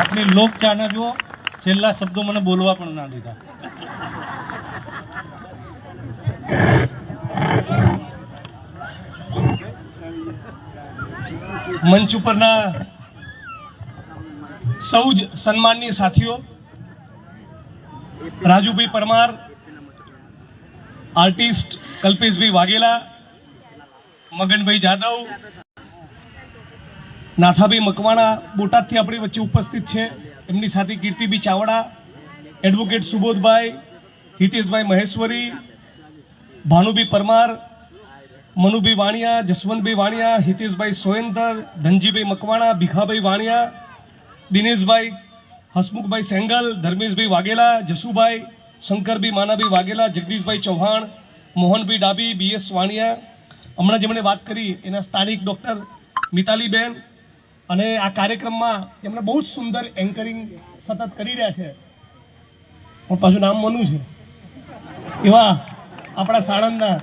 આપની લોક ચાના જુઓ, છેલ્લા શબ્દો મને બોલવા પણ ના દીધા. મંચ ઉપરના સૌ જ સન્માનની સાથીઓ, રાજુભાઈ પરમાર, આર્ટિસ્ટ કલ્પેશભાઈ વાઘેલા, મગનભાઈ જાદવ નાથાભાઈ મકવાણા બોટાદથી આપણી વચ્ચે ઉપસ્થિત છે. એમની સાથે કીર્તિબી ચાવડા, એડવોકેટ સુબોધભાઈ, હિતેશભાઈ મહેશ્વરી, ભાનુભી પરમાર મનુભાઈ વાણિયા, જસવંતભાઈ વાણિયા, હિતેશભાઈ સોયંદર, ધનજીભાઈ મકવાણા, ભીખાભાઈ વાણિયા, દિનેશભાઈ, હસમુખભાઈ સેંગલ, ધર્મેશભાઈ વાઘેલા, જસુભાઈ, શંકરભાઈ માનાભાઈ વાઘેલા, જગદીશભાઈ ચૌહાણ, મોહનભાઈ ડાબી બીએસ વાણિયા. હમણાં જેમણે વાત કરી એના સ્થાનિક ડોક્ટર મિતાલીબેન અને આ કાર્યક્રમમાં એમણે બહુ જ સુંદર એન્કરિંગ સતત કરી રહ્યા છે. પણ પાછું નામ મનુ છે. એવા આપણા સાણંદના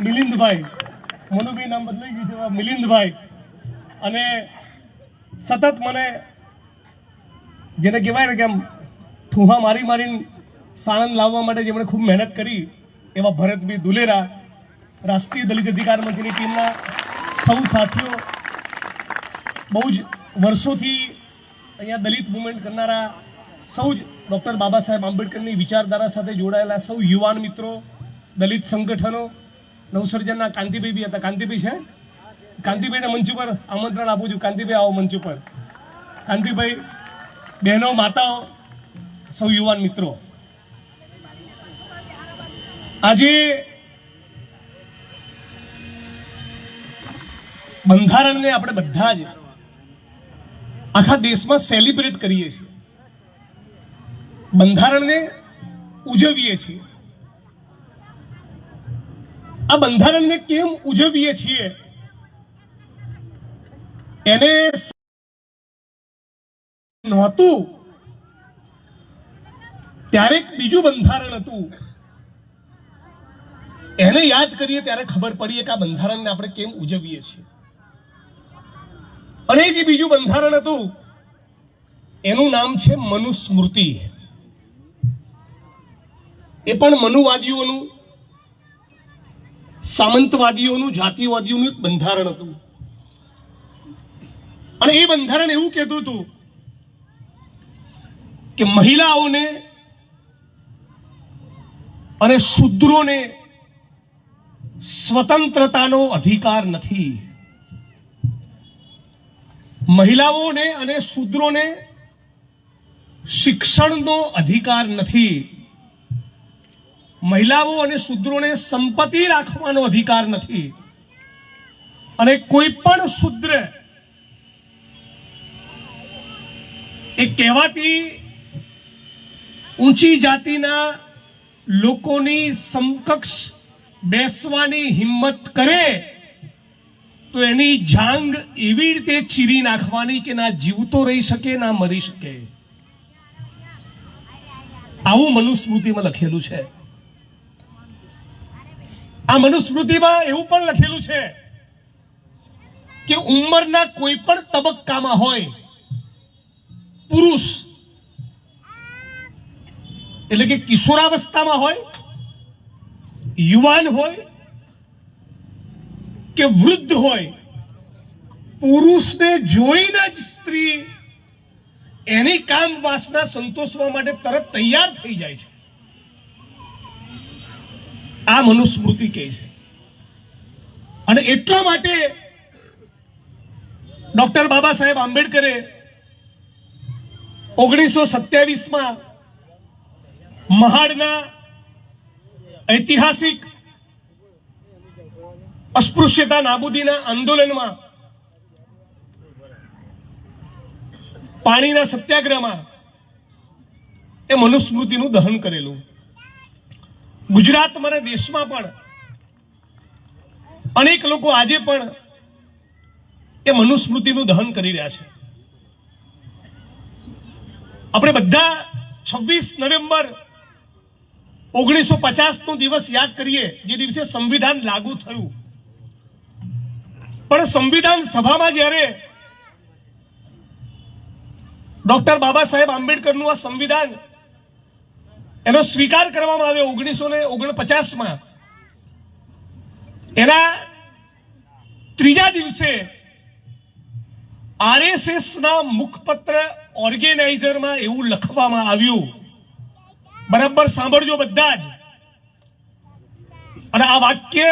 મિલિંદભાઈ, મનુભાઈ નામ બદલાઈ ગયું છે, એવા મિલિંદભાઈ. અને સતત મને જેને કહેવાય ને કે આમ થુહા મારી મારીને સાણંદ લાવવા માટે જેમણે ખૂબ મહેનત કરી, એવા ભરતભાઈ દુલેરા, રાષ્ટ્રીય દલિત અધિકાર મંચની ટીમના સૌ સાથીઓ બહુ જ વર્ષોથી અહીંયા દલિત મુવમેન્ટ કરનારા સૌ જ ડૉક્ટર બાબા સાહેબ આંબેડકરની વિચારધારા સાથે જોડાયેલા સૌ યુવાન મિત્રો, દલિત સંગઠનો, નવસર્જનના કાંતિભાઈ બી હતા. કાંતિભાઈ છે? કાંતિભાઈને મંચ ઉપર આમંત્રણ આપું છું. કાંતિભાઈ, આવો મંચ ઉપર. કાંતિભાઈ, બહેનો, માતાઓ, સૌ યુવાન મિત્રો. આજે બંધારણને આપણે બધા જ આખા દેશમાં સેલિબ્રેટ કરીએ છીએ. બંધારણને ઉજવીએ છીએ. આ બંધારણને કેમ ઉજવીએ છીએ? એને નહોતું. ત્યારે બીજું બંધારણ હતું. એને યાદ કરીએ ત્યારે ખબર પડીએ કે આ બંધારણને આપણે કેમ ઉજવીએ છીએ. અને જે બીજું બંધારણ હતું, એનું નામ છે મનુસ્મૃતિ. એ પણ મનુવાદીઓનું, સામંતવાદીઓનું, જાતિવાદીઓનું બંધારણ હતું. અને એ બંધારણ એવું કહેતું હતું કે મહિલાઓને અને શૂદ્રોને સ્વતંત્રતાનો અધિકાર નથી. મહિલાઓને અને શૂદ્રોને શિક્ષણનો અધિકાર નથી. મહિલાઓ અને શૂદ્રોને સંપત્તિ રાખવાનો અધિકાર નથી. અને કોઈ પણ શૂદ્ર એ કહેવાતી ઊંચી જાતિના લોકોની સમકક્ષ બેસવાની હિંમત કરે તો એની જાંગ એવી રીતે ચીરી નાખવાની કે ના જીવતો રહી શકે, ના મરી શકે? આવું મનુસ્મૃતિમાં લખેલું છે. આ મનુસ્મૃતિમાં એવું પણ લખેલું છે કે ઉંમરના કોઈ પણ તબક્કામાં હોય, પુરુષ, એટલે કે કિશોરાવસ્થામાં હોય, યુવાન હોય કે વૃદ્ધ હોય, પુરુષને જોઈને જ સ્ત્રી એની કામ વાસના સંતોષવા માટે તરત તૈયાર થઈ જાય છે. આ મનુસ્મૃતિ કહે છે. અને એટલા માટે ડોક્ટર બાબા સાહેબ આંબેડકરે ઓગણીસો સત્યાવીસમાં મહાડના ઐતિહાસિક અસ્પૃશ્યતા નાબૂદીના આંદોલનમાં, પાણીના સત્યાગ્રહમાં એ મનુસ્મૃતિનું દહન કરેલું. ગુજરાતમાં અને દેશમાં પણ અનેક લોકો આજે પણ એ મનુસ્મૃતિનું દહન કરી રહ્યા છે. આપણે બધા છવ્વીસ નવેમ્બર ઓગણીસો પચાસ નો દિવસ યાદ કરીએ, જે દિવસે સંવિધાન લાગુ થયું. પણ સંવિધાન સભામાં જ્યારે ડોક્ટર બાબા સાહેબ આંબેડકરનું આ સંવિધાન એનો સ્વીકાર કરવામાં આવ્યો ઓગણીસો ને ઓગણપચાસમાં, એના ત્રીજા દિવસે આરએસએસ ના મુખપત્ર ઓર્ગેનાઇઝરમાં એવું લખવામાં આવ્યું. બરાબર સાંભળજો બધા જ. અને આ વાક્ય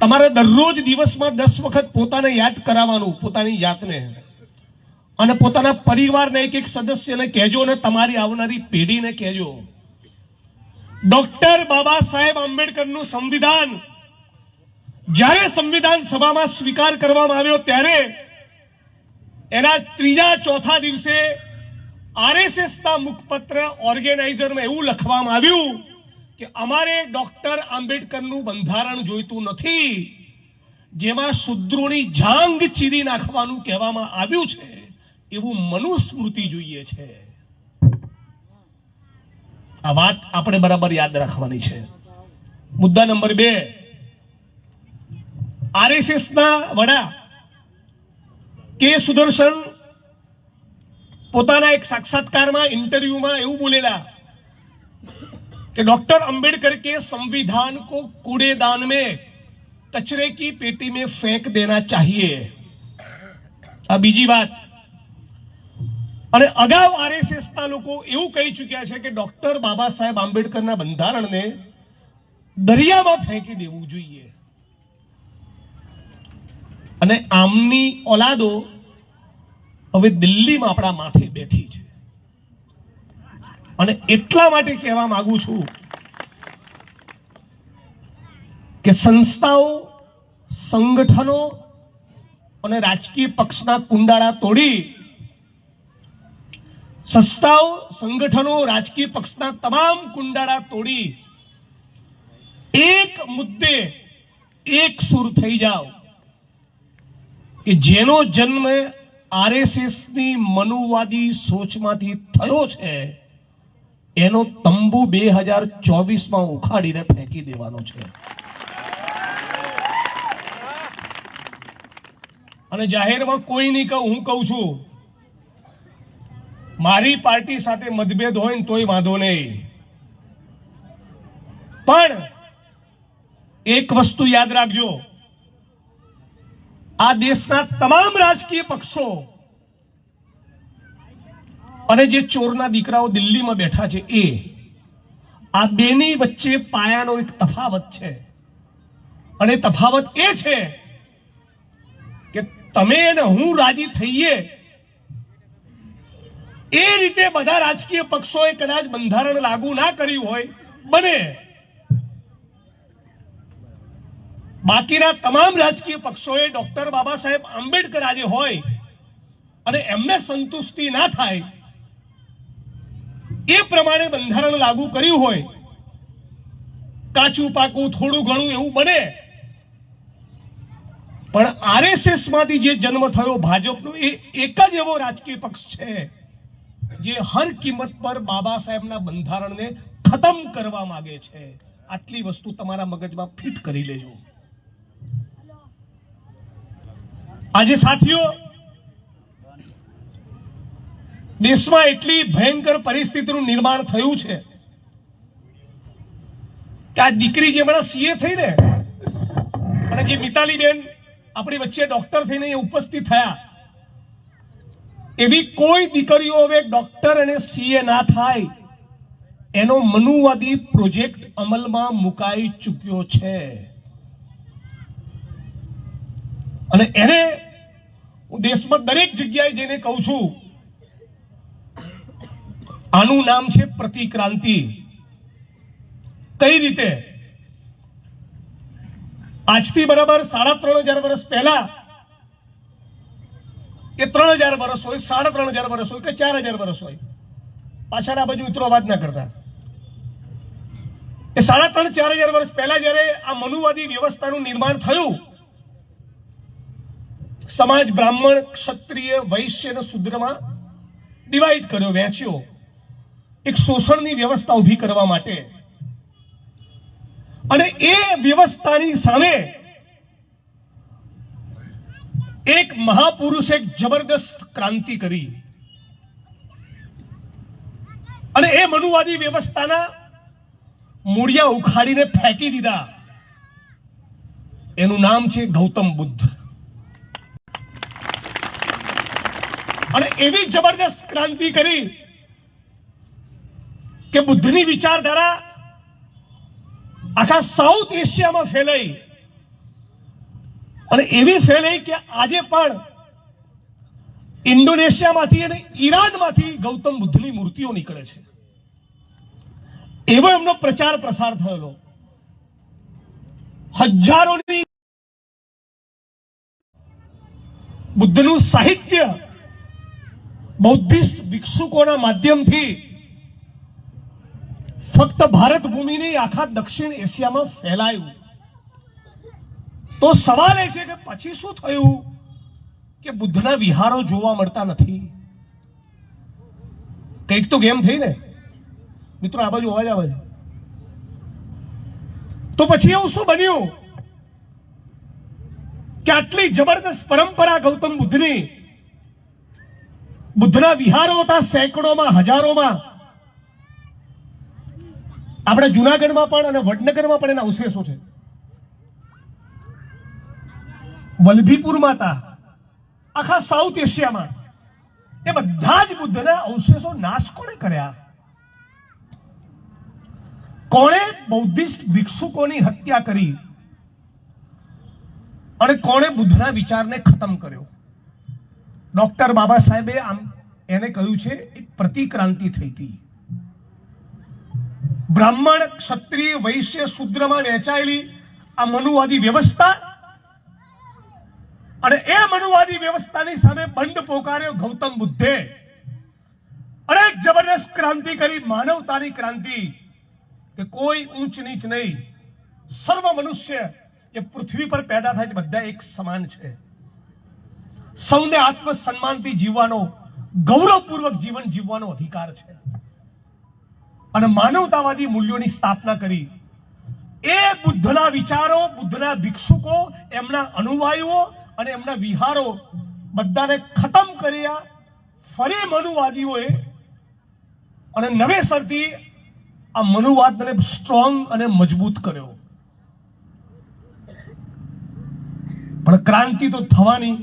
તમારે દરરોજ દિવસમાં દસ વખત પોતાને યાદ કરાવવાનું, પોતાની જાતને. અને પોતાના પરિવારને એક એક સદસ્યને કહેજો અને તમારી આવનારી પેઢીને કહેજો. ડોક્ટર બાબા સાહેબ આંબેડકરનું સંવિધાન જ્યારે સંવિધાન સભામાં સ્વીકાર કરવામાં આવ્યો ત્યારે એના ત્રીજા ચોથા દિવસે આરએસએસના મુખપત્ર ઓર્ગેનાઇઝરમાં એવું લખવામાં આવ્યું કે અમારે ડોક્ટર આંબેડકરનું બંધારણ જોઈતું નથી, જેમાં શુદ્રોની જાંગ ચીરી નાખવાનું કહેવામાં આવ્યું છે, એવું મનુસ્મૃતિ જોઈએ છે. આ વાત આપણે બરાબર યાદ રાખવાની છે. મુદ્દા નંબર બે. આરએસએસના વડા કે સુદર્શન પોતાના એક સાક્ષાત્કારમાં ઇન્ટરવ્યુમાં એવું બોલેલા कि डॉक्टर अंबेडकर के संविधान को कूड़ेदान में कचरे की पेटी में फेंक देना चाहिए આ બીજી વાત અને અગાઉ આરએસએસ ના લોકો એવું કહી ચૂક્યા છે કે ડોક્ટર બાબા સાહેબ આંબેડકરના બંધારણને દરિયામાં ફેંકી દેવું જોઈએ અને આમની ઓલાદો હવે દિલ્હીમાં આપણા માથે બેઠી છે અને એટલા માટે કહેવા માંગુ છું કે સંસ્થાઓ, સંગઠનો અને રાજકીય પક્ષના કુંડાળા તોડી સંસ્થાઓ, સંગઠનો, રાજકીય પક્ષના તમામ કુંડાળા તોડી એક મુદ્દે એક સુર થઈ જાઓ કે જેનો જન્મ આરએસએસની મનુવાદી સોચમાંથી થયો છે એનો તંબુ બે હજાર ચોવીસમાં ઉખાડીને ફેંકી દેવાનો છે. અને જાહેરમાં કોઈ નહીં કહું, હું કહું છું, મારી પાર્ટી સાથે મતભેદ હોય ને તોય વાંધો નહીં. પણ એક વસ્તુ યાદ રાખજો, આ દેશના તમામ રાજકીય પક્ષો અને જે ચોરના દીકરાઓ દિલ્હીમાં બેઠા છે એ, આ બેની વચ્ચે પાયાનો એક તફાવત છે. અને તફાવત એ છે કે તમે અને હું રાજી થઈએ, એ રીતે બધા રાજકીય પક્ષોએ કદાચ બંધારણ લાગુ ના કર્યું હોય, બને. બાકીના તમામ રાજકીય પક્ષોએ ડોક્ટર બાબા સાહેબ આંબેડકર આજે હોય અને એમને સંતુષ્ટિ ના થાય એ પ્રમાણે બંધારણ લાગુ કર્યું હોય. કાચું, પાકું, થોડું ઘણું એવું બને. પણ આરએસએસમાંથી જે જન્મ થયો ભાજપનો, એ એક જ એવો રાજકીય પક્ષ છે, જે હર કિંમત પર બાબા સાહેબના બંધારણને ખતમ કરવા માંગે છે. આટલી વસ્તુ તમારા મગજમાં ફિટ કરી લેજો. આજે સાથીઓ દેશમાં એટલી ભયંકર પરિસ્થિતિનું નિર્માણ થયું છે કે આ દીકરી જે હમણાં સીએ થઈ ને અને જે મિતાલીબેન આપણી વચ્ચે ડોક્ટર થઈને ઉપસ્થિત થયા, એવી કોઈ દીકરીઓ હવે ડોક્ટર અને સીએ ના થાય, એનો મનુવાદી પ્રોજેક્ટ અમલમાં મુકાઈ ચૂક્યો છે. અને એને હું દેશમાં દરેક જગ્યાએ જઈને કહું છું આનું નામ છે પ્રતિક્રાંતિ. કઈ રીતે? આજથી બરાબર સાડા ત્રણ હજાર વર્ષ પહેલા, એ ત્રણ હજાર વર્ષ હોય, સાડા ત્રણ હજાર વર્ષ હોય કે ચાર હજાર વર્ષ હોય? પાછળ આ બાજુ મિત્રો અવાજ ના કરતા. એ સાડા ત્રણ, ચાર હજાર વર્ષ પહેલા જ્યારે આ મનુવાદી વ્યવસ્થાનું નિર્માણ થયું, સમાજ બ્રાહ્મણ, ક્ષત્રિય, વૈશ્ય અને શુદ્રમાં ડિવાઈડ કર્યો, વહેંચ્યો. એક શોષણની વ્યવસ્થા ઊભી કરવા માટે. અને એ વ્યવસ્થાની સામે એક મહાપુરુષે જબરદસ્ત ક્રાંતિ કરી. અને એ મનુવાદી વ્યવસ્થાના મૂળિયા ઉખાડીને ફેંકી દીધા. એનું નામ છે ગૌતમ બુદ્ધ. અને એવી જબરદસ્ત ક્રાંતિ કરી કે બુદ્ધની વિચારધારા આખા સાઉથ એશિયામાં ફેલાઈ. અને એવી ફેલાઈ કે આજે પણ ઇન્ડોનેશિયામાંથી અને ઈરાનમાંથી ગૌતમ બુદ્ધની મૂર્તિઓ નીકળે છે. એવો એમનો પ્રચાર પ્રસાર થયેલો. હજારોની બુદ્ધનું સાહિત્ય બૌદ્ધિસ્ટ ભિક્ષુકોના માધ્યમથી ફક્ત ભારત ભૂમિની આખા દક્ષિણ એશિયામાં ફેલાયું. તો સવાલ એ છે કે પછી શું થયું કે બુદ્ધના વિહારો જોવા મળતા નથી? કંઈક તો ગેમ થઈ ને? મિત્રો, આ બાજુ અવાજ આવે છે. તો પછી એવું શું બન્યું? કે આટલી જબરદસ્ત પરંપરા ગૌતમ બુદ્ધની, બુદ્ધના વિહારો હતા સેંકડોમાં, હજારોમાં આપણે જુનાગઢમાં પણ અને વડનગરમાં પણ એના અવશેષો છે. વલભીપુરમાં માતા, આખા સાઉથ એશિયામાં. એ બધા જ બુદ્ધના અવશેષો નાશ કોણે કર્યા? કોણે બૌદ્ધિસ્ટ ભિક્ષુકોની હત્યા કરી? અને કોણે બુદ્ધના વિચારને ખતમ કર્યો? ડોક્ટર બાબા સાહેબે આમ એને કહ્યું છે, એક પ્રતિક્રાંતિ થઈ હતી. બ્રાહ્મણ ક્ષત્રિય વૈશ્ય શુદ્રમાં વહેંચાયેલી આ મનુવાદી વ્યવસ્થા અને એ મનુવાદી વ્યવસ્થાની સામે બંડ પોકાર્યો ગૌતમ બુદ્ધે. અને એક જબરદસ્ત ક્રાંતિ કરી, માનવતાની ક્રાંતિ કે કોઈ ઊંચ નીચ નહીં. સર્વ મનુષ્ય એ પૃથ્વી પર પેદા થાય છે, બધા એક સમાન છે. સૌને આત્મ સન્માનથી જીવવાનો, ગૌરવપૂર્વક જીવન જીવવાનો અધિકાર છે. અને માનવતાવાદી મૂલ્યોની સ્થાપના કરી. એ બુદ્ધના વિચારો, બુદ્ધના ભિક્ષુકો, એમના અનુવાયુઓ અને એમના વિહારો બધાને ખતમ કર્યા. ફરી મનુવાદીઓએ અને નવેસરથી આ મનુવાદને સ્ટ્રોંગ અને મજબૂત કર્યો. પણ ક્રાંતિ તો થવાની,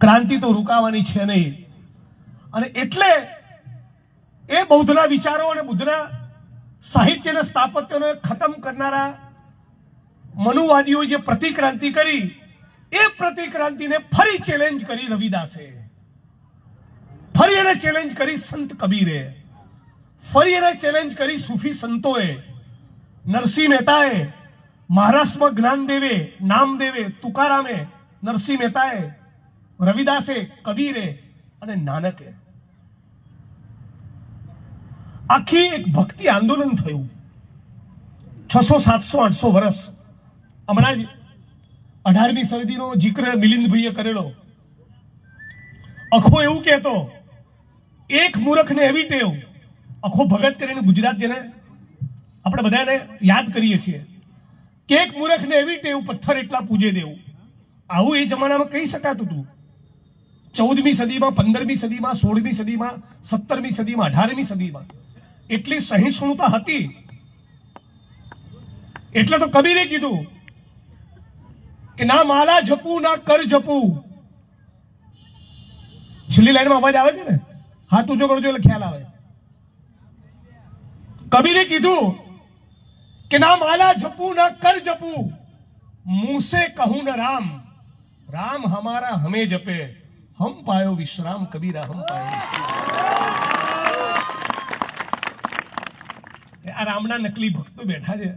ક્રાંતિ તો રૂકાવાની છે નહીં. અને એટલે એ બૌદ્ધના વિચારો અને બુદ્ધના સાહિત્યના સ્થાપત્યને ખતમ કરનારા મનુવાદીઓ જે પ્રતિક્રાંતિ કરી, એ પ્રતિક્રાંતિને ફરી ચેલેન્જ કરી રવિદાસે. ફરી એને ચેલેન્જ કરી સંત કબીરે. ફરી એને ચેલેન્જ કરી સૂફી સંતોએ, નરસિંહ મહેતાએ, મહારાષ્ટ્રમાં જ્ઞાનદેવે, નામદેવે, તુકારામે, નરસિંહ મહેતાએ, રવિદાસે, કબીરે અને નાનકે. આખી એક ભક્તિ આંદોલન થયું. છસો, સાતસો, આઠસો વર્ષ હમણાં જ અઢારમી સદીનો જીક્ર મિલિંદભાઈએ કરેલો. અખો એવું કહેતો, એક મૂરખને એવી ટેવ. અખો ભગત કરીને ગુજરાત જેને આપણે બધાને યાદ કરીએ છીએ. કે એક મૂરખને એવી ટેવ પથ્થર એટલા પૂજે દેવું. આવું એ જમાનામાં કહી શકાતું હતું. ચૌદમી સદીમાં, પંદરમી સદીમાં, સોળમી સદીમાં, સત્તરમી સદીમાં, અઢારમી સદીમાં એટલી સહિષ્ણુતા હતી. એટલે તો કબીરે કીધું કે, ના માલા જપું, ના કર જપું. છેલ્લી લાઈનમાં અવાજ આવે છે ને? હાથ ઊંચો કરજો, એટલે ખ્યાલ આવે. કબીરે કીધું કે, ના માલા જપું, ના કર જપું. મુસે કહું ને રામ. રામ હમારા હમે જપે. હમ પાયો વિશ્રામ કબીરા, હમ પાયો. આ રામના નકલી ભક્તો બેઠા છે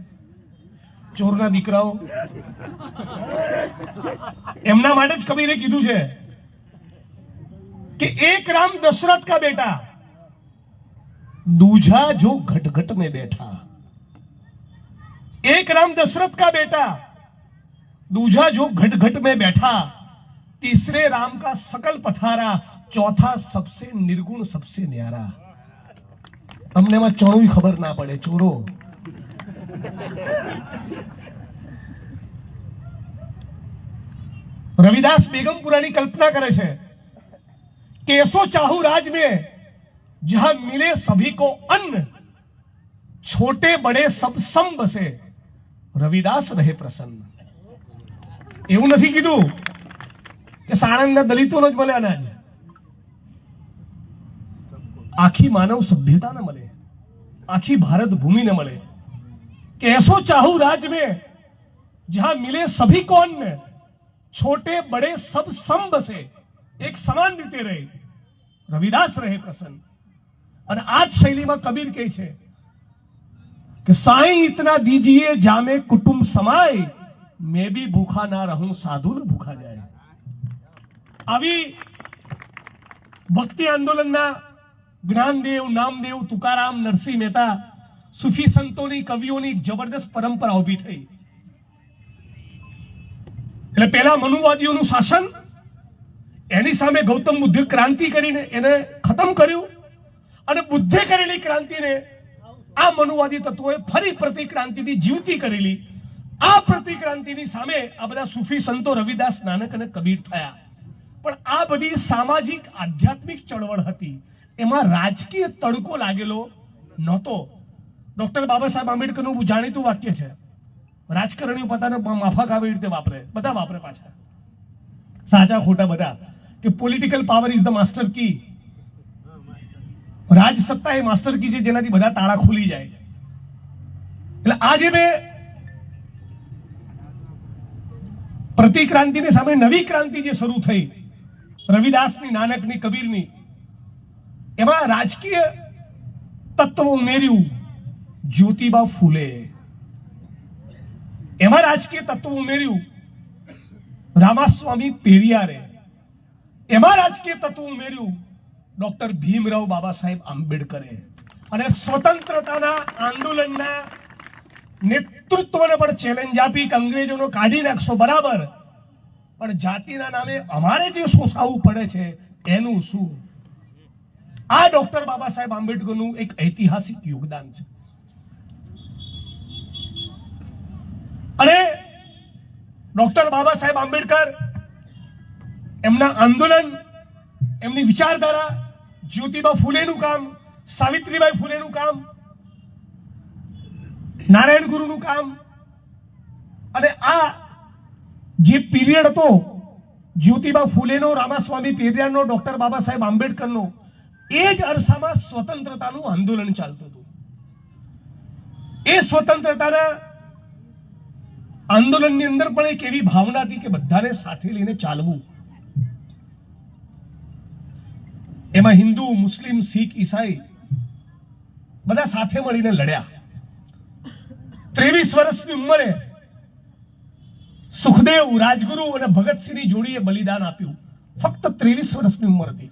ચોરના દીકરાઓ એમના માટે જ કબીરે કીધું છે કે એક રામ દશરથ કા બેટા दूजा जो घट घट में बैठा एक राम दशरथ का बेटा दूजा जो घट घट में बैठा तीसरे राम का सकल पथारा चौथा सबसे निर्गुण सबसे न्यारा અમને એમાં ચોરું ખબર ના પડે ચોરો રવિદાસ બેગમપુરાની કલ્પના કરે છે કે એસો ચાહુ રાજ में जहां मिले सभी को अन्न छोटे बड़े सब सम बसे રવિદાસ રહે પ્રસન્ન એવું નથી કીધું કે સાણંદના દલિતોનો જ મળે અનાજ આખી માનવ सभ्यता મળે. આખી ભારત ભૂમિ મળે. કે ऐसो चाहू राज में जहां मिले सभी कौन में छोटे बड़े सब सम એક સમાન રીતે રહે. રવિદાસ રહે પ્રસન્ન. અને આ જ શૈલીમાં કબીર કહે છે કે, સાઈ ઇતના દીજીએ જામે કુટુંબ સમાય, મેં બી ભૂખા ના રહું, સાધુ ને ભૂખા જાય. આવી ભક્તિ આંદોલનના જ્ઞાનદેવ, નામદેવ, તુકારામ, નરસિંહ મહેતા, સુફી સંતોની કવિઓની જબરદસ્ત પરંપરા ઊભી થઈ. એટલે પહેલા મનુવાદીઓનું શાસન, એની સામે ગૌતમ બુદ્ધે ક્રાંતિ કરીને એને ખતમ કર્યું અને બુદ્ધે કરેલી ક્રાંતિને આ મનુવાદી તત્વોએ ફરી પ્રતિક્રાંતિથી જીવતી કરેલી. આ પ્રતિક્રાંતિની સામે આ બધા સૂફી સંતો રવિદાસ નાનક અને કબીર થયા. પણ આ બધી સામાજિક, આધ્યાત્મિક ચળવળ હતી. એમાં રાજકીય તડકો લાગેલો નહોતો. ડોક્ટર બાબા સાહેબ આંબેડકરનું જાણીતું વાક્ય છે, રાજકારણીઓ પોતાને માફક આવી રીતે વાપરે, બધા વાપરે પાછા. સાચા ખોટા બધા. કે political power is the master key રાજ સત્તા એ માસ્ટર કી છે, જેનાથી બધા તાળા ખુલી જાય. એટલે આજે મેં પ્રતિક્રાંતિની સામે નવી ક્રાંતિ જે શરૂ થઈ, રવિદાસની, નાનકની, કબીરની એમાં રાજકીય તત્વ ઉમેર્યું, જ્યોતિબા ફૂલે. એમાં રાજકીય તત્વ ઉમેર્યું, રામાસ્વામી પેરિયારે. એમાં રાજકીય તત્વ ઉમેર્યું, ડોક્ટર ભીમરાવ બાબા સાહેબ આંબેડકરે. અને સ્વતંત્રતાના આંદોલનના નેતૃત્વને પણ ચેલેન્જ આપી કે અંગ્રેજોનો કાઢી નાખશો, બરાબર. પણ જાતિના નામે અમારે જે શોષાવવું પડે છે, એનું શું? આ ડોક્ટર બાબા સાહેબ આંબેડકરનું એક ઐતિહાસિક યોગદાન છે. અને ડોક્ટર બાબા સાહેબ આંબેડકર એમના આંદોલન, એમની વિચારધારા, જ્યોતિબા ફૂલેનું કામ, સાવિત્રીબાઈ ફૂલેનું કામ, નારાયણ ગુરુનું કામ, અને આ જે પીરિયડ હતો જ્યોતિબા ફૂલેનો, રામાસ્વામી પેરિયાનો ડોક્ટર બાબા સાહેબ આંબેડકરનો એ જ અરસામાં સ્વતંત્રતાનું આંદોલન ચાલતું હતું. એ સ્વતંત્રતાના આંદોલનની અંદર પણ એક એવી ભાવના હતી કે બધાને સાથે લઈને ચાલવું. એમાં હિન્દુ, મુસ્લિમ, શીખ, ઈસાઈ બધા સાથે મળીને લડ્યા. ત્રેવીસ વર્ષની ઉંમરે સુખદેવ, રાજગુરુ અને ભગતસિંહની જોડીએ બલિદાન આપ્યું. ફક્ત ત્રેવીસ વર્ષની ઉંમર હતી.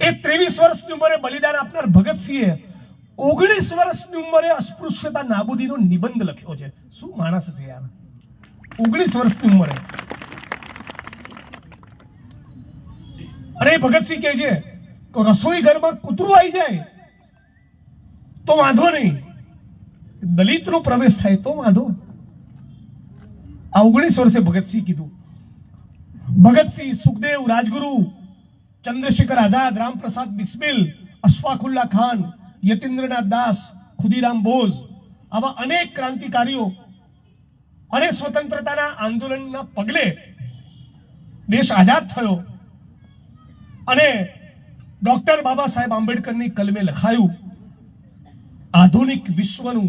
એ ત્રેવીસ વર્ષની ઉંમરે બલિદાન આપનાર ભગતસિંહે ઓગણીસ વર્ષની ઉંમરે અસ્પૃશ્યતા નાબૂદીનો નિબંધ લખ્યો છે. શું માણસ છે યાર? ઓગણીસ વર્ષની ઉંમરે. અને ભગતસિંહ કહે છે કે રસોઈ ઘરમાં કૂતરું આવી જાય તો વાંધો નહીં. દલિતનો પ્રવેશ થાય તો વાંધો. આ ઓગણીસ વર્ષે ભગતસિંહ કીધું. ભગતસિંહ સુખદેવ રાજગુરુ ચંદ્રશેખર આઝાદ રામપ્રસાદ બિસ્મિલ અશફાકુલ્લા ખાન યતીન્દ્રનાથ દાસ ખુદીરામ બોઝ આવા અનેક ક્રાંતિકારીઓ અને સ્વતંત્રતાના આંદોલનના પગલે દેશ આઝાદ થયો અને ડોક્ટર બાબા સાહેબ આંબેડકરની કલમે લખાયું આધુનિક વિશ્વનું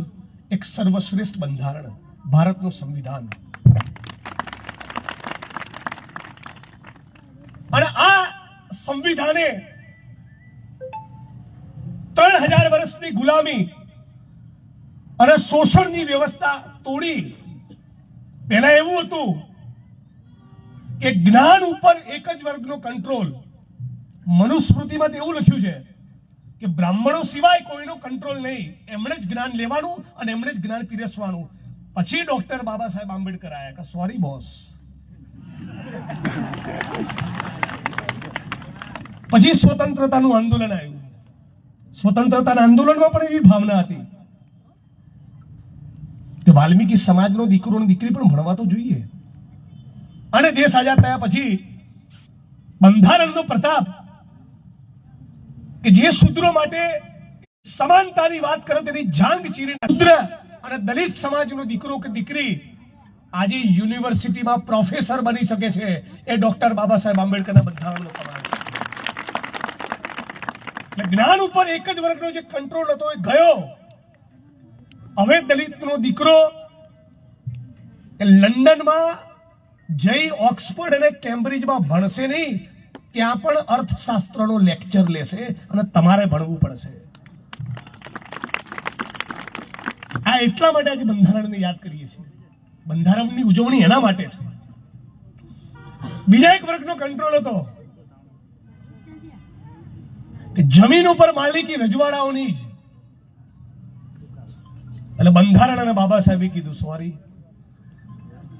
એક સર્વશ્રેષ્ઠ બંધારણ ભારતનું સંવિધાન અને આ સંવિધાને ત્રણ હજાર વર્ષની ગુલામી અને શોષણની વ્યવસ્થા તોડી. પહેલા એવું હતું કે જ્ઞાન ઉપર એક જ વર્ગનો કંટ્રોલ મનુસ્મૃતિમાં એવું લખ્યું છે કે બ્રાહ્મણો સિવાય કોઈનો કંટ્રોલ નહીં. એમણે જ જ્ઞાન લેવાનું અને એમણે જ જ્ઞાન પીરસવાનું. પછી ડોક્ટર બાબા સાહેબ આંબેડકર આયા કે સોરી બોસ પછી સ્વતંત્રતાનું આંદોલન આવ્યું. સ્વતંત્રતાના આંદોલનમાં પણ એવી ભાવના હતી કે વાલ્મીકી સમાજનો દીકરો અને દીકરી પણ ભણવા તો જોઈએ. અને દેશ આઝાદ થયા પછી બંધારણનો પ્રતાપ કે જે શુદ્રો માટે સમાનતાની વાત કરે તેની જાંગ ચીરી શુદ્ર અને દલિત સમાજનો દીકરો કે દીકરી આજે યુનિવર્સિટીમાં પ્રોફેસર બની શકે છે એ ડોક્ટર બાબા સાહેબ આંબેડકરના બંધારણનો એટલે જ્ઞાન ઉપર એક જ વર્ગનો જે કંટ્રોલ હતો એ ગયો. હવે દલિતનો દીકરો લંડનમાં જઈ ઓક્સફર્ડ અને કેમ્બ્રિજમાં ભણશે નહીં, ત્યાં પણ અર્થશાસ્ત્રનો લેક્ચર લેશે અને તમારે ભણવું પડશે. આ એટલા માટે આજે બંધારણને યાદ કરીએ છીએ. બંધારણની ઉજવણી એના માટે છે. બીજા એક વર્ગનો કંટ્રોલ હતો. કે જમીન ઉપર માલિકી રજવાડાઓની જ. એટલે બંધારણ અને બાબા સાહેબે કીધું સોરી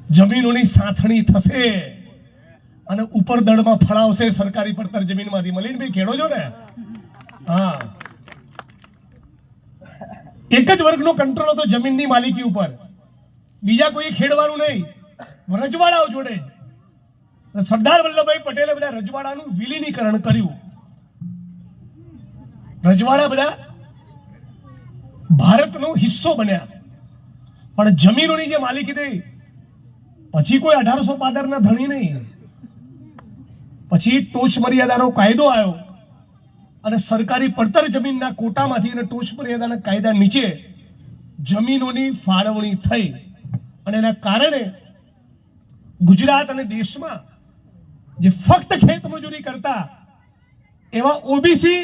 જમીનોની સાથણી થશે અને ઉપર દળમાં ફળાવશે, સરકારી પડતર જમીનમાંથી. મળીને ભાઈ, ખેડો છો ને? હા. એક જ વર્ગનો કંટ્રોલ હતો જમીનની માલિકી ઉપર. બીજા કોઈ ખેડવાનું નહીં. રજવાડાઓ જોડે. સરદાર વલ્લભભાઈ પટેલે બધા રજવાડાનું વિલીનીકરણ કર્યું. રજવાડા બધા ભારતનો હિસ્સો બન્યા. પણ જમીનોની જે માલિકી થઈ પછી કોઈ અઢારસો પાદરના ધણી નહીં. પછી ટોચ મર્યાદાનો કાયદો આવ્યો અને સરકારી પડતર જમીનના કોટામાંથી અને ટોચ મર્યાદાના કાયદા નીચે જમીનોની ફાળવણી થઈ. અને એના કારણે ગુજરાત અને દેશમાં જે ફક્ત ખેતમજૂરી કરતા એવા ઓબીસી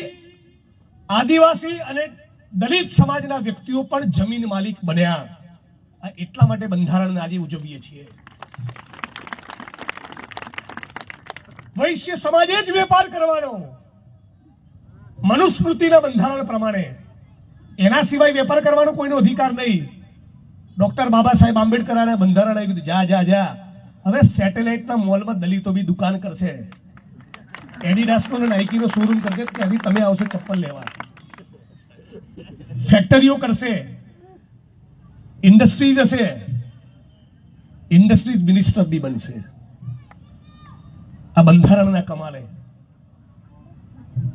આદિવાસી અને દલિત સમાજના વ્યક્તિઓ પણ જમીન માલિક બન્યા. એટલા માટે બંધારણને આજે ઉજવીએ છીએ. વૈશ્ય સમાજે જ વેપાર કરવાનો. મનુસ્મૃતિના બંધારણ પ્રમાણે. એના સિવાય વેપાર કરવાનો કોઈનો અધિકાર નહીં. ડોક્ટર બાબા સાહેબ આંબેડકર બંધારણ આવી કીધું જા જા જા. હવે સેટેલાઇટના મોલમાં દલિતો બી દુકાન કરશે. એડિડાસનો અને નાઇકીનો શોરૂમ કરશે ત્યાંથી તમે આવશો ચપ્પલ લેવા. ફેક્ટરીઓ કરશે. ઇન્ડસ્ટ્રીઝ હશે. ઇન્ડસ્ટ્રીઝ મિનિસ્ટર બી બનશે. આ બંધારણના કમાલે.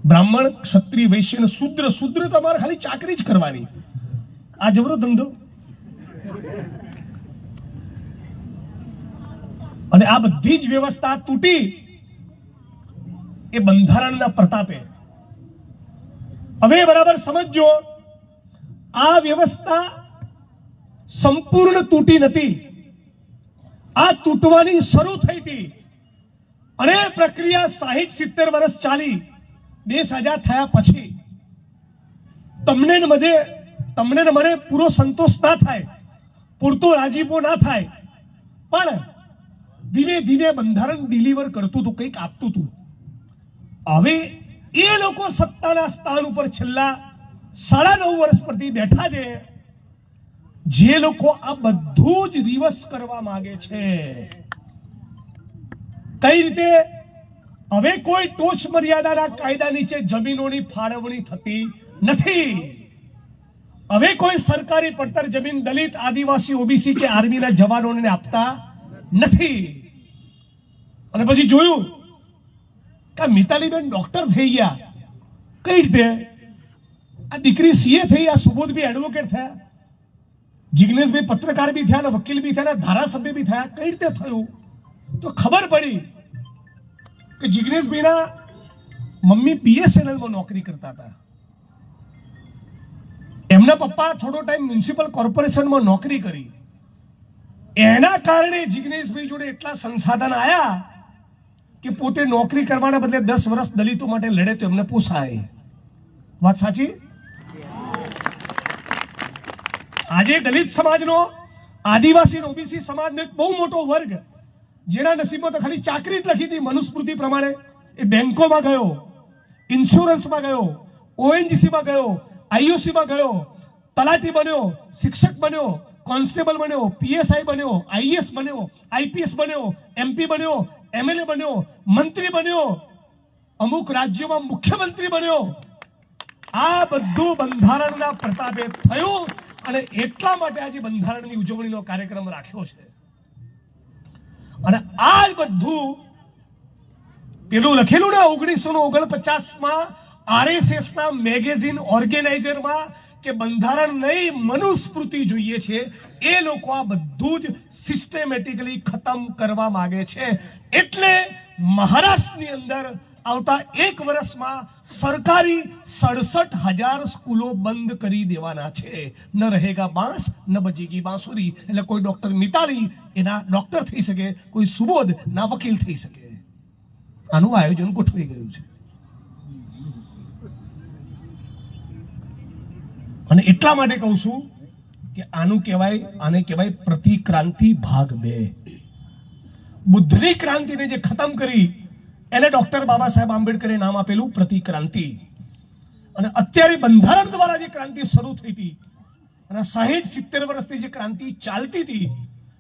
બ્રાહ્મણ, ક્ષત્રિય વૈશ્ય શુદ્ર શુદ્ર તમારે ખાલી ચાકરી જ કરવાની. આ જબરો ધંધો. અને આ બધી જ વ્યવસ્થા તૂટી એ બંધારણના પ્રતાપે. હવે બરાબર સમજો આ વ્યવસ્થા સંપૂર્ણ તૂટી નથી. આ તૂટવાની શરૂ થઈ હતી. અને પ્રક્રિયા સાહીઠ સિત્તેર વર્ષ ચાલી, દેશ આઝાદ થયા પછી. તમને ને મને તમને ને મને પૂરો સંતોષ ના થાય, પૂરતો રાજીપો ના થાય. પણ ધીમે ધીમે બંધારણ ડિલિવર કરતું હતું, કંઈક આપતું હતું. હવે એ લોકો સત્તાના સ્થાન ઉપર છેલ્લા સાડા નવ વર્ષ પરથી બેઠા છે. જે લોકો આ બધું જ રિવર્સ કરવા માંગે છે. કઈ રીતે? હવે કોઈ ટોચ મર્યાદાના કાયદા નીચે જમીનોની ફાળવણી થતી નથી. હવે કોઈ સરકારી પડતર જમીન દલિત આદિવાસી ઓબીસી કે આર્મીના જવાનોને આપતા નથી. અને પછી જોયું કે મિતાલીબેન ડોક્ટર થઈ ગયા. કઈ રીતે? આ દીકરી સીએ થઈ, આ સુબોધભાઈ એડવોકેટ થયા. જિજ્ઞેશભાઈ પત્રકાર બી થયા વકીલ બી થયા ધારાસભ્ય બી થયા. કઈ રીતે થયું? તો ખબર પડી કે જિજ્ઞેશભાઈના મમ્મી બીએસએનએલમાં નોકરી કરતા હતા. એમના પપ્પા થોડો ટાઈમ મ્યુનિસિપલ કોર્પોરેશનમાં નોકરી કરી. એના કારણે જિગ્નેશભાઈ જોડે એટલા સંસાધન આયા કે પોતે નોકરી કરવાના બદલે દસ વર્ષ દલિતો માટે લડે તો એમને પોસાય. વાત સાચી? આજે દલિત સમાજનો, આદિવાસી ઓબીસી સમાજનો એક બહુ મોટો વર્ગ, જેના નસીબમાં તો ખાલી ચાકરી જ લખી હતી મનુસ્મૃતિ પ્રમાણે, એ બેંકોમાં ગયો, ઇન્સ્યોરન્સમાં ગયો, ઓએનજીસીમાં ગયો આઈયુસીમાં ગયો, તલાટી બન્યો, શિક્ષક બન્યો, કોન્સ્ટેબલ બન્યો, પીએસઆઈ બન્યો, આઈએસ બન્યો, આઈપીએસ બન્યો, એમપી બન્યો એમએલએ બન્યો, મંત્રી બન્યો, અમુક રાજ્યોમાં મુખ્યમંત્રી બન્યો. આ બધું બંધારણના પ્રતાપે થયું અને એટલા માટે આજે બંધારણની ઉજવણીનો કાર્યક્રમ રાખ્યો છે. અને આ બધું પેલું લખેલું ને ઓગણીસો ઓગણપચાસમાં આરએસએસ ના મેગેઝિન ઓર્ગેનાઇઝરમાં કે બંધારણ નહીં, મનુસ્મૃતિ જોઈએ છે એ લોકો આ બધું જ સિસ્ટેમેટિકલી ખતમ કરવા માંગે છે. એટલે મહારાષ્ટ્રની અંદર આવતા એક વર્ષમાં સરકારી સડસઠ હજાર સ્કૂલો બંધ કરી દેવાના છે. ન રહેગા બાંસ, ન બચેગી બાંસુરી. એટલે કોઈ ડોક્ટર મિતાલી, એના ડોક્ટર થઈ શકે, કોઈ સુબોધ, ના વકીલ થઈ શકે. આનું આયોજન ગોઠવાઈ ગયું છે. અને એટલા માટે કહું છું કે આનું કહેવાય, આને કહેવાય પ્રતિક્રાંતિ ભાગ બે. બુદ્ધની ક્રાંતિને જે ખતમ કરી, એને ડોક્ટર બાબા સાહેબ આંબેડકરે નામ આપેલું પ્રતિક્રાંતિ. અને અત્યારે બંધારણ દ્વારા જે ક્રાંતિ શરૂ થઈ હતી અને સાહીઠ સિત્તેર વર્ષથી જે ક્રાંતિ ચાલતી હતી,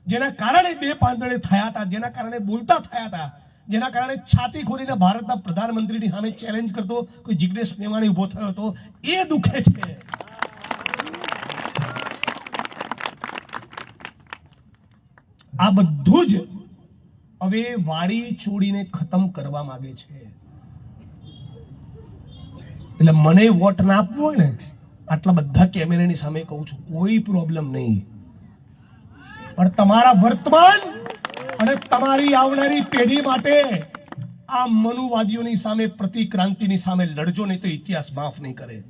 જેના કારણે બે પાંદડે થયા હતા, જેના કારણે બોલતા થયા હતા, જેના કારણે છાતી ખોલીને ભારતના પ્રધાનમંત્રીની સામે ચેલેન્જ કરતો, કોઈ જિગ્નેશ મેવાણી ઊભો થયો હતો, એ દુખે છે. આ બધું જ હવે વાડી છોડીને ખતમ કરવા માંગે છે. એટલે મને વોટ ના આપવો હોય ને, આટલા બધા કેમેરાની સામે કહું છું, કોઈ પ્રોબ્લેમ નહીં. પણ તમારા વર્તમાન અને તમારી આવનારી પેઢી માટે આ મનુવાદીઓની સામે, પ્રતિક્રાંતિની સામે લડજો, નહીં તો ઇતિહાસ માફ નહીં કરે.